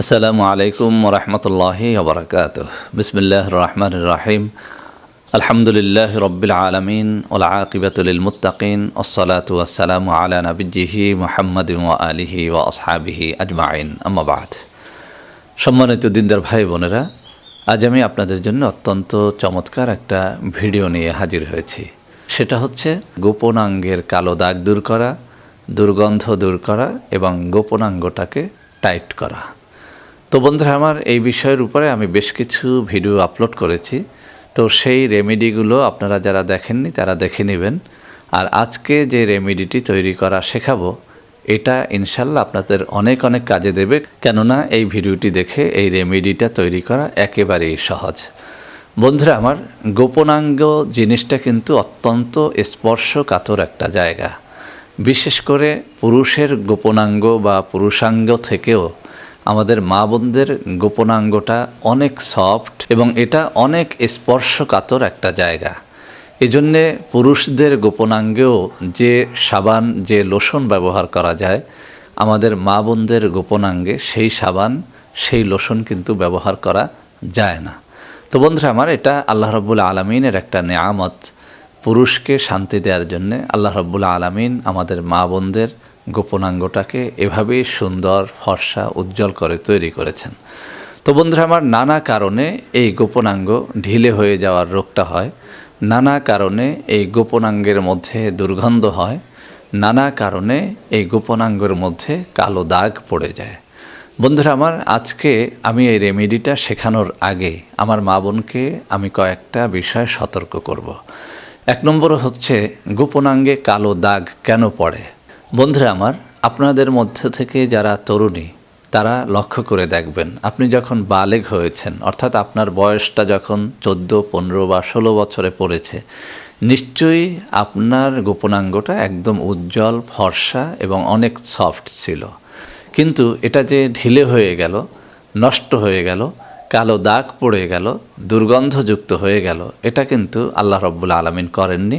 আসসালামু আলাইকুম রহমতুল্লাহি ওবরাকাত বিসমিল্লাহ রহমান রাহিম আলহামদুলিল্লাহ রব্বিল আলমিন ওলা আকিবাতুল মুতাকিন ওসলাতু আসসালামু আলা নবিজিহি মোহাম্মদ আলিহি ও আসহাবিহি আজমাইন আম্মাবাদ সম্মানিত দিনদার ভাই বোনেরা, আজ আমি আপনাদের জন্য অত্যন্ত চমৎকার একটা ভিডিও নিয়ে হাজির হয়েছি। সেটা হচ্ছে গোপনাঙ্গের কালো দাগ দূর করা, দুর্গন্ধ দূর করা এবং গোপনাঙ্গটাকে টাইট করা। তো বন্ধুরা, আমার এই বিষয়ের উপরে আমি বেশ কিছু ভিডিও আপলোড করেছি। তো সেই রেমেডিগুলো আপনারা যারা দেখেননি, তারা দেখে নেবেন। আর আজকে যে রেমেডিটি তৈরি করা শেখাবো, এটা ইনশাল্লাহ আপনাদের অনেক অনেক কাজে দেবে। কেননা এই ভিডিওটি দেখে এই রেমেডিটা তৈরি করা একেবারেই সহজ। বন্ধুরা, আমার গোপনাঙ্গ জিনিসটা কিন্তু অত্যন্ত স্পর্শকাতর একটা জায়গা। বিশেষ করে পুরুষের গোপনাঙ্গ বা পুরুষাঙ্গ থেকেও আমাদের মা বোনদের গোপনাঙ্গটা অনেক সফট এবং এটা অনেক স্পর্শকাতর একটা জায়গা। এজন্যে পুরুষদের গোপনাঙ্গেও যে সাবান, যে লোশন ব্যবহার করা যায়, আমাদের মা বোনদের গোপনাঙ্গে সেই সাবান, সেই লোশন কিন্তু ব্যবহার করা যায় না। তো বন্ধুরা আমার, এটা আল্লাহ রব্বুল আলমিনের একটা নেয়ামত। পুরুষকে শান্তি দেওয়ার জন্যে আল্লাহ রব্বুল আলমিন আমাদের মা বোনদের গোপনাঙ্গটাকে এভাবেই সুন্দর, ফর্সা, উজ্জ্বল করে তৈরি করেছেন। তো বন্ধুরা, আমার নানা কারণে এই গোপনাঙ্গ ঢিলে হয়ে যাওয়ার রোগটা হয়। নানা কারণে এই গোপনাঙ্গের মধ্যে দুর্গন্ধ হয়। নানা কারণে এই গোপনাঙ্গের মধ্যে কালো দাগ পড়ে যায়। বন্ধুরা, আমার আজকে আমি এই রেমেডিটা শেখানোর আগে আমার মা বোনকে আমি কয়েকটা বিষয় সতর্ক করব। এক নম্বর হচ্ছে, গোপনাঙ্গে কালো দাগ কেন পড়ে? বন্ধুরা আমার, আপনাদের মধ্যে থেকে যারা তরুণী, তারা লক্ষ্য করে দেখবেন, আপনি যখন বালেগ হয়েছেন, অর্থাৎ আপনার বয়সটা যখন চোদ্দ, পনেরো বা ষোলো বছরে পড়েছে, নিশ্চয়ই আপনার গোপনাঙ্গটা একদম উজ্জ্বল, ফর্সা এবং অনেক সফট ছিল। কিন্তু এটা যে ঢিলে হয়ে গেল, নষ্ট হয়ে গেল, কালো দাগ পড়ে গেল, দুর্গন্ধযুক্ত হয়ে গেল, এটা কিন্তু আল্লাহ রব্বুল আলমিন করেননি,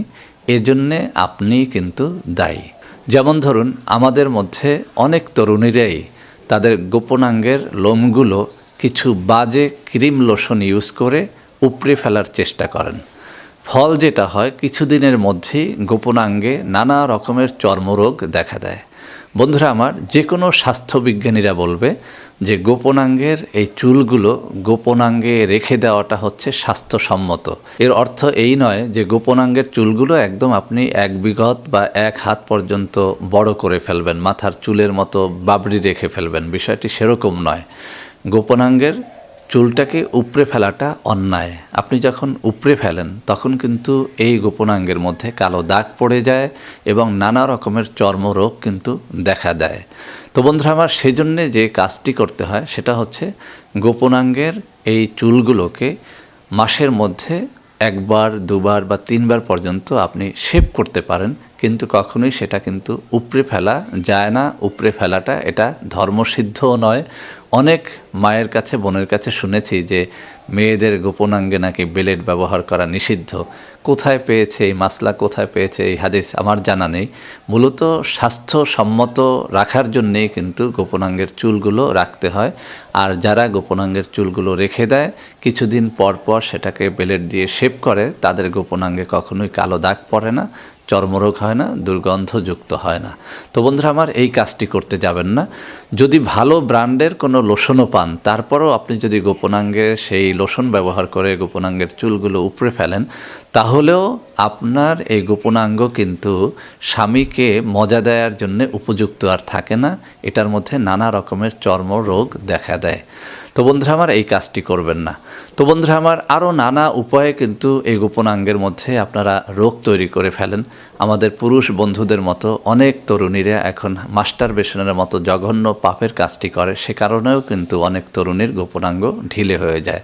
এজন্যে আপনি কিন্তু দায়ী। যেমন ধরুন, আমাদের মধ্যে অনেক তরুণীরাই তাদের গোপনাঙ্গের লোমগুলো কিছু বাজে ক্রিম লোশন ইউজ করে উপড়ে ফেলার চেষ্টা করেন। ফল যেটা হয়, কিছুদিনের মধ্যেই গোপনাঙ্গে নানা রকমের চর্মরোগ দেখা দেয়। বন্ধুরা আমার যে কোনো স্বাস্থ্যবিজ্ঞানীরা বলবে যে গোপনাঙ্গের এই চুলগুলো গোপনাঙ্গে রেখে দেওয়াটা হচ্ছে স্বাস্থ্যসম্মত। এর অর্থ এই নয় যে গোপনাঙ্গের চুলগুলো একদম আপনি এক বিগত বা এক হাত পর্যন্ত বড় করে ফেলবেন, মাথার চুলের মতো বাবড়ি রেখে ফেলবেন, বিষয়টি সেরকম নয়। গোপনাঙ্গের চুলটাকে উপড়ে ফেলাটা অন্যায়। আপনি যখন উপড়ে ফেলেন, তখন কিন্তু এই গোপনাঙ্গের মধ্যে কালো দাগ পড়ে যায় এবং নানা রকমের চর্মরোগ কিন্তু দেখা দেয়। তো বন্ধুরা আমার, সেজন্যে যে কাজটি করতে হয়, সেটা হচ্ছে গোপনাঙ্গের এই চুলগুলোকে মাসের মধ্যে একবার, দুবার বা তিনবার পর্যন্ত আপনি শেভ করতে পারেন কিন্তু কখনোই সেটা কিন্তু উপড়ে ফেলা যায় না, উপড়ে ফেলাটা এটা ধর্মসিদ্ধও নয়। অনেক মায়ের কাছে, বোনের কাছে শুনেছি যে মেয়েদের গোপনাঙ্গে নাকি বেলেট ব্যবহার করা নিষিদ্ধ। কোথায় পেয়েছে এই মাসলা, কোথায় পেয়েছে এই হাদিস আমার জানা নেই। মূলত স্বাস্থ্যসম্মত রাখার জন্যেই কিন্তু গোপনাঙ্গের চুলগুলো রাখতে হয়। আর যারা গোপনাঙ্গের চুলগুলো রেখে দেয়, কিছুদিন পর পর সেটাকে বেলেট দিয়ে শেপ করে, তাদের গোপনাঙ্গে কখনোই কালো দাগ পড়ে না। চর্মরোগ হয় না, দুর্গন্ধযুক্ত হয় না। তো বন্ধুরা আমার এই কাজটি করতে যাবেন না। যদি ভালো ব্র্যান্ডের কোনো লোশনও পান, তারপরও আপনি যদি গোপনাঙ্গের সেই লোশন ব্যবহার করে গোপনাঙ্গের চুলগুলো উপড়ে ফেলেন, তাহলেও আপনার এই গোপনাঙ্গ কিন্তু স্বামীকে মজা দেওয়ার জন্য উপযুক্ত আর থাকে না। এটার মধ্যে নানা রকমের চর্মরোগ দেখা দেয়। তো বন্ধুরা আমার এই কাজটি করবেন না। তো বন্ধুরা আমার আরও নানা উপায়ে কিন্তু এই গোপনাঙ্গের মধ্যে আপনারা রোগ তৈরি করে ফেলেন। আমাদের পুরুষ বন্ধুদের মতো অনেক তরুণীরা এখন মাস্টার বেসনের মতো জঘন্য পাপের কাজটি করে, সে কারণেও কিন্তু অনেক তরুণীর গোপনাঙ্গ ঢিলে হয়ে যায়।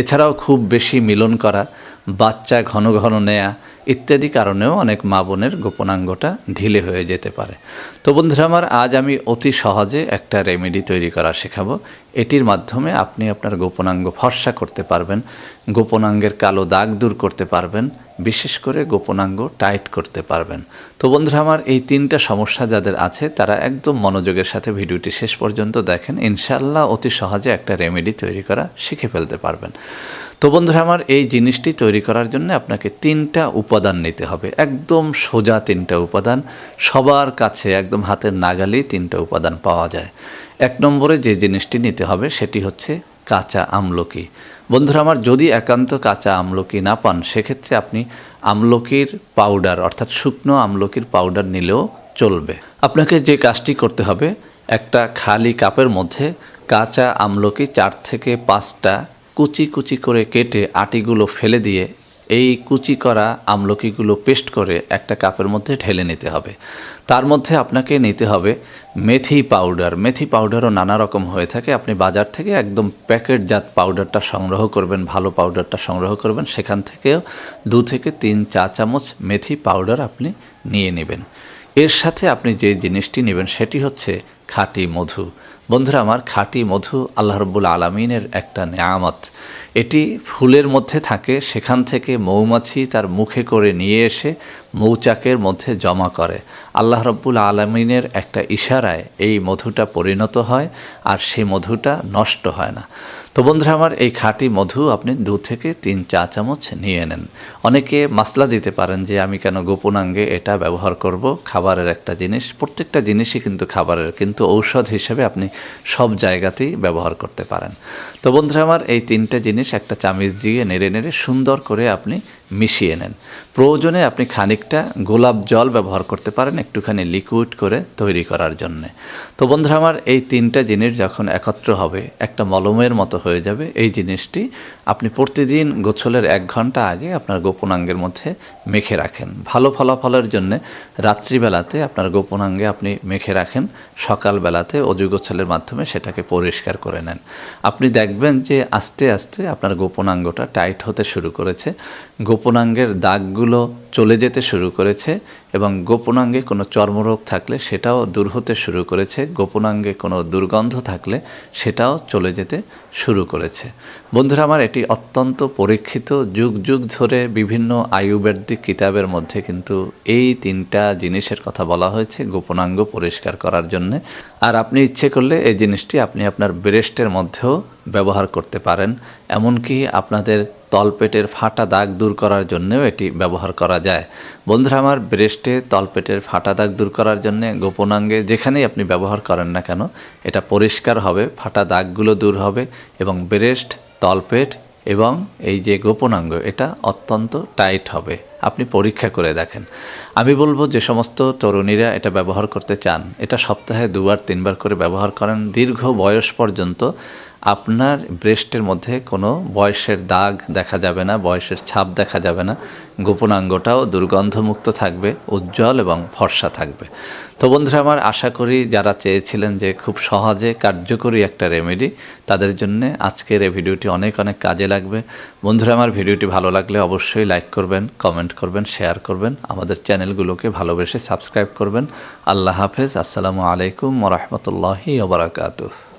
এছাড়াও খুব বেশি মিলন করা বাচ্চা ঘন ঘন নেয়া ইত্যাদি কারণেও অনেক মা বোনের গোপনাঙ্গটা ঢিলে হয়ে যেতে পারে। তো বন্ধুরা আমার, আজ আমি অতি সহজে একটা রেমেডি তৈরি করা শেখাবো। এটির মাধ্যমে আপনি আপনার গোপনাঙ্গ ফর্সা করতে পারবেন, গোপনাঙ্গের কালো দাগ দূর করতে পারবেন, বিশেষ করে গোপনাঙ্গ টাইট করতে পারবেন। তো বন্ধুরা আমার, এই তিনটা সমস্যা যাদের আছে, তারা একদম মনোযোগের সাথে ভিডিওটি শেষ পর্যন্ত দেখেন। ইনশাল্লাহ অতি সহজে একটা রেমেডি তৈরি করা শিখে ফেলতে পারবেন। তো বন্ধুরা, আমার এই জিনিসটি তৈরি করার জন্য আপনাকে তিনটা উপাদান নিতে হবে। একদম সোজা তিনটা উপাদান, সবার কাছে একদম হাতের নাগালেই তিনটা উপাদান পাওয়া যায়। এক নম্বরে যে জিনিসটি নিতে হবে সেটি হচ্ছে কাঁচা আমলকি। বন্ধুরা, আমার যদি একান্ত কাঁচা আমলকি না পান, সেক্ষেত্রে আপনি আমলকির পাউডার, অর্থাৎ শুকনো আমলকির পাউডার নিলেও চলবে। আপনাকে যে কাজটি করতে হবে, একটা খালি কাপের মধ্যে কাঁচা আমলকি চার থেকে পাঁচটা কুচি কুচি করে কেটে আটিগুলো ফেলে দিয়ে এই কুচি করা আমলকিগুলো পেস্ট করে একটা কাপের মধ্যে ঢেলে নিতে হবে। তার মধ্যে আপনাকে নিতে হবে মেথি পাউডার। মেথি পাউডারও নানা রকম হয়ে থাকে। আপনি বাজার থেকে একদম প্যাকেটজাত পাউডারটা সংগ্রহ করবেন, ভালো পাউডারটা সংগ্রহ করবেন, সেখান থেকেও দু থেকে তিন চা চামচ মেথি পাউডার আপনি নিয়ে নেবেন। এর সাথে আপনি যে জিনিসটি নেবেন সেটি হচ্ছে খাঁটি মধু। বন্ধুরা, আমার খাঁটি মধু আল্লাহ রব্বুল আলমিনের একটা নেয়ামত। এটি ফুলের মধ্যে থাকে, সেখান থেকে মৌমাছি তার মুখে করে নিয়ে এসে মৌচাকের মধ্যে জমা করে। আল্লাহ রব্বুল আলমিনের একটা ইশারায় এই মধুটা পরিণত হয়, আর সে মধুটা নষ্ট হয় না। তো বন্ধুরা আমার এই খাঁটি মধু আপনি দু থেকে তিন চা চামচ নিয়ে নেন। অনেকে মাসলা দিতে পারেন যে আমি কেন গোপনাঙ্গে এটা ব্যবহার করব। খাবারের একটা জিনিস, প্রত্যেকটা জিনিসই কিন্তু খাবারের, কিন্তু ঔষধ হিসেবে আপনি সব জায়গাতেই ব্যবহার করতে পারেন। তো বন্ধুরা আমার এই তিনটে জিনিস একটা চামিচ দিয়ে নেড়ে নেড়ে সুন্দর করে আপনি মিশিয়ে নেন। প্রয়োজনে আপনি খানিকটা গোলাপ জল ব্যবহার করতে পারেন একটুখানি লিকুইড করে তৈরি করার জন্যে। তো বন্ধুরা আমার এই তিনটা জিনিস যখন একত্র হবে, একটা মলমের মতো হয়ে যাবে। এই জিনিসটি আপনি প্রতিদিন গোছলের এক ঘণ্টা আগে আপনার গোপনাঙ্গের মধ্যে মেখে রাখেন। ভালো ফলাফলের জন্যে রাত্রিবেলাতে আপনার গোপনাঙ্গে আপনি মেখে রাখেন, সকালবেলাতে অজু গোছলের মাধ্যমে সেটাকে পরিষ্কার করে নেন। আপনি দেখবেন যে আস্তে আস্তে আপনার গোপনাঙ্গটা টাইট হতে শুরু করেছে। গোপনাঙ্গের দাগগুলো চলে যেতে শুরু করেছে এবং গোপনাঙ্গে কোনো চর্মরোগ থাকলে সেটাও দূর হতে শুরু করেছে, গোপনাঙ্গে কোনো দুর্গন্ধ থাকলে সেটাও চলে যেতে শুরু করেছে। বন্ধুরা আমার, এটি অত্যন্ত পরীক্ষিত যুগ যুগ ধরে বিভিন্ন আয়ুর্বেদিক কিতাবের মধ্যে কিন্তু এই তিনটা জিনিসের কথা বলা হয়েছে গোপনাঙ্গ পরিষ্কার করার জন্যে। আর আপনি ইচ্ছে করলে এই জিনিসটি আপনি আপনার ব্রেস্টের মধ্যেও ব্যবহার করতে পারেন। এমনকি আপনাদের তলপেটের ফাটা দাগ দূর করার জন্যও এটি ব্যবহার করা যায়। বন্ধুরা, আমার ব্রেস্টে তলপেটের ফাটা দাগ দূর করার জন্য গোপনাঙ্গে যেখানেই আপনি ব্যবহার করেন না কেন, এটা পরিষ্কার হবে, ফাটা দাগগুলো দূর হবে এবং ব্রেস্ট, তলপেট এবং এই যে গোপনাঙ্গ, এটা অত্যন্ত টাইট হবে। আপনি পরীক্ষা করে দেখেন। আমি বলব যে সমস্ত তরুণীরা এটা ব্যবহার করতে চান, এটা সপ্তাহে দুবার, তিনবার করে ব্যবহার করেন। দীর্ঘ বয়স পর্যন্ত আপনার ব্রেস্টের মধ্যে কোনো বয়সের দাগ দেখা যাবে না, বয়সের ছাপ দেখা যাবে না, গোপনাঙ্গটাও দুর্গন্ধমুক্ত থাকবে, উজ্জ্বল এবং ফর্সা থাকবে। তো বন্ধুরা, আমার আশা করি যারা চেয়েছিলেন যে খুব সহজে কার্যকরী একটা রেমেডি, তাদের জন্য আজকের এই ভিডিওটি অনেক অনেক কাজে লাগবে। বন্ধুরা, আমার ভিডিওটি ভালো লাগলে অবশ্যই লাইক করবেন, কমেন্ট করবেন, শেয়ার করবেন, আমাদের চ্যানেলগুলোকে ভালোবেসে সাবস্ক্রাইব করবেন। আল্লাহ হাফেজ, আসসালামু আলাইকুম রহমতুল্লাহি ওবরাকাতুহ